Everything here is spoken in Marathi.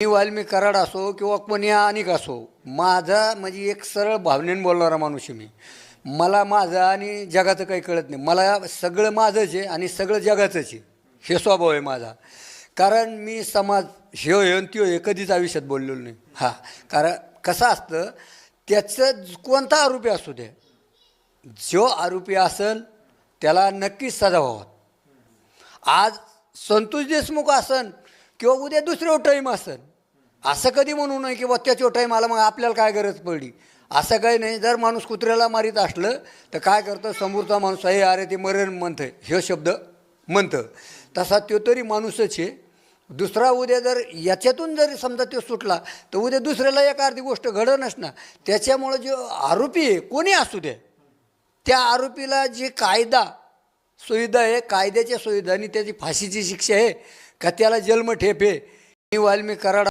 मी वाल्मी कराड असो किंवा कोणी अनेक असो माझा म्हणजे एक सरळ भावनेने बोलणारा माणूस आहे मी. मला माझं आणि जगाचं काही कळत नाही. मला सगळं माझंच आहे आणि सगळं जगाचंच आहे. हे स्वभाव आहे माझा. कारण मी समाज हे आणि त्यो हे कधीच आयुष्यात बोललेलो नाही. हां. कारण कसं असतं त्याचं कोणता आरोपी असू दे. जो आरोपी असेल त्याला नक्कीच सजा व्हावा. आज संतोष देशमुख असन किंवा उद्या दुसरं टाईम असन असं कधी म्हणू नये की बा त्याच्यावर टाईम आला मग आपल्याला काय गरज पडली? असं काही नाही. जर माणूस कुत्र्याला मारीत असलं तर काय करतं? समोरचा माणूस आहे अरे ते मरण म्हणतं हे शब्द म्हणतं तसा तो तरी माणूसच आहे. दुसरा उद्या जर याच्यातून जर समजा तो सुटला तर उद्या दुसऱ्याला एक अर्धी गोष्ट घडणच ना त्याच्यामुळं जो आरोपी आहे कोणी असू दे. त्या आरोपीला जे कायदा सुविधा आहे कायद्याच्या सुविधा आणि त्याची फाशीची शिक्षा आहे का त्याला जन्मठेप आहे? मी वाल्मी कराड